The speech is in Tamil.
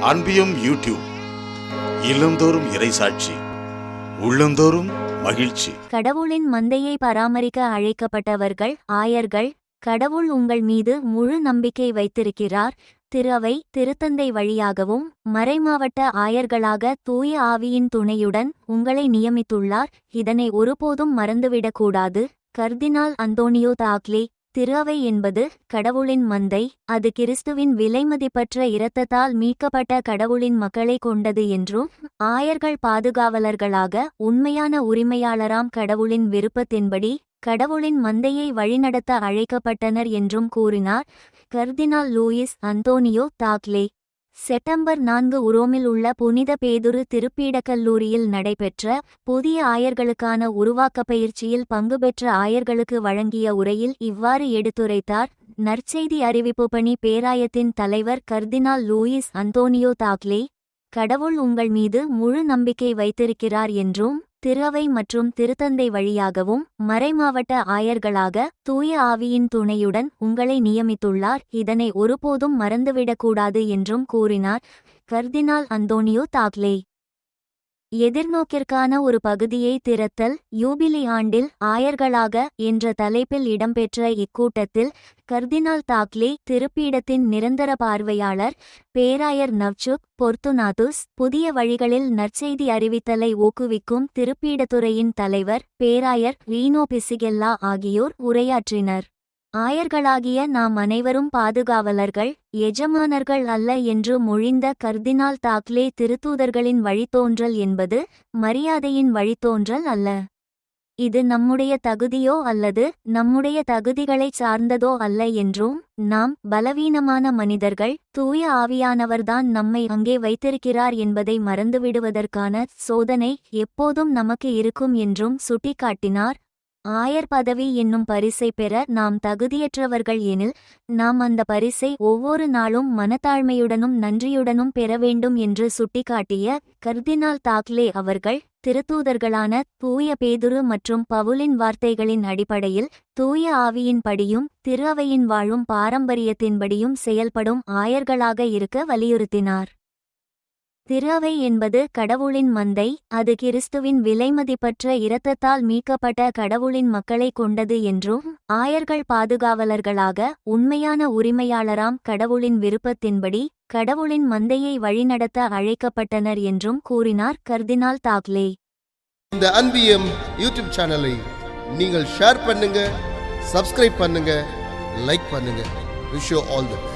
அன்பியும் யூடியூப் இல்லந்தோறும் இறைசாட்சி உள்ளந்தோறும் மகிழ்ச்சி. கடவுளின் மந்தையை பராமரிக்க அழைக்கப்பட்டவர்கள் ஆயர்கள் கடவுள் உங்கள் மீது முழு நம்பிக்கை வைத்திருக்கிறார். திருவை திருத்தந்தை வழியாகவும் மறைமாவட்ட ஆயர்களாக தூய ஆவியின் துணையுடன் உங்களை நியமித்துள்ளார். இதனை ஒருபோதும் மறந்துவிடக்கூடாது. கர்தினால் அந்தோனியோ தாக்லே. திரு அவை என்பது கடவுளின் மந்தை அது கிறிஸ்துவின் விலைமதிப்பற்ற இரத்தத்தால் மீட்கப்பட்ட கடவுளின் மக்களை கொண்டது என்றும் ஆயர்கள் பாதுகாவலர்களாக உண்மையான உரிமையாளராம் கடவுளின் விருப்பத்தின்படி கடவுளின் மந்தையை வழிநடத்த அழைக்கப்பட்டனர் என்றும் கூறினார். Cardinal Luis Antonio Tagle. September நான்கு உரோமில் உள்ள புனித பேதுரு திருப்பீடக் கல்லூரியில் நடைபெற்ற புதிய ஆயர்களுக்கான உருவாக்க பயிற்சியில் பங்கு பெற்ற ஆயர்களுக்கு வழங்கிய உரையில் இவ்வாறு எடுத்துரைத்தார். நற்செய்தி அறிவிப்பு பணி பேராயத்தின் தலைவர் கர்தினால் லூயிஸ் அந்தோனியோ தாக்லே கடவுள் உங்கள் மீது முழு நம்பிக்கை வைத்திருக்கிறார் என்றும் திருவை மற்றும் திருத்தந்தை வழியாகவும் மறைமாவட்ட ஆயர்களாக தூய ஆவியின் துணையுடன் உங்களை நியமித்துள்ளார். இதனை ஒருபோதும் மறந்துவிடக்கூடாது என்றும் கூறினார். கர்தினால் அந்தோனியோ தாக்லே. எதிர்நோக்கிற்கான ஒரு பகுதியை திறத்தல் யூபிலி ஆண்டில் ஆயர்களாக என்ற தலைப்பில் இடம்பெற்ற இக்கூட்டத்தில் கர்தினால் தாக்லே திருப்பீடத்தின் நிரந்தர பார்வையாளர் பேராயர் நவ்சுக் பொர்த்துனாதுஸ் புதிய வழிகளில் நற்செய்தி அறிவித்தலை ஊக்குவிக்கும் திருப்பீடத்துறையின் தலைவர் பேராயர் ரீனோ பிசிகெல்லா ஆகியோர் உரையாற்றினர். ஆயர்களாகிய நாம் அனைவரும் பாதுகாவலர்கள் எஜமானர்கள் அல்ல என்று மொழிந்த கர்தினால் தாக்லே திருத்தூதர்களின் வழித்தோன்றல் என்பது மரியாதையின் வழித்தோன்றல் அல்ல. இது நம்முடைய தகுதியோ அல்லது நம்முடைய தகுதிகளைச் சார்ந்ததோ அல்ல என்றும் நாம் பலவீனமான மனிதர்கள் தூய ஆவியானவர்தான் நம்மை அங்கே வைத்திருக்கிறார் என்பதை மறந்துவிடுவதற்கான சோதனை எப்போதும் நமக்கு இருக்கும் என்றும் சுட்டிக்காட்டினார் ஆயர் பதவி என்னும் பரிசை பெற நாம் தகுதியற்றவர்கள் எனில் நாம் அந்த பரிசை ஒவ்வொரு நாளும் மனத்தாழ்மையுடனும் நன்றியுடனும் பெற வேண்டும் என்று சுட்டிக்காட்டிய கர்தினால் தாக்லே அவர்கள் திருத்தூதர்களான தூய பேதுரு மற்றும் பவுலின் வார்த்தைகளின் அடிப்படையில் தூய ஆவியின்படியும் திருவையின் திரு அவையின் வாழும் பாரம்பரியத்தின்படியும் செயல்படும் ஆயர்களாக இருக்க வலியுறுத்தினார். திருவை என்பது கடவுளின் மந்தை அது கிறிஸ்துவின் விலைமதிப்பற்ற இரத்தத்தால் மீட்கப்பட்ட கடவுளின் மக்களை கொண்டது என்றும் ஆயர்கள் பாதுகாவலர்களாக உண்மையான உரிமையாளராம் கடவுளின் விருப்பத்தின்படி கடவுளின் மந்தையை வழிநடத்த அழைக்கப்பட்டனர் என்றும் கூறினார் கர்தினால் தாக்லே. இந்த அன்பியம் யூடியூப் சேனலை நீங்கள் ஷேர் பண்ணுங்க சப்ஸ்கிரைப் பண்ணுங்க லைக் பண்ணுங்க. Wish all the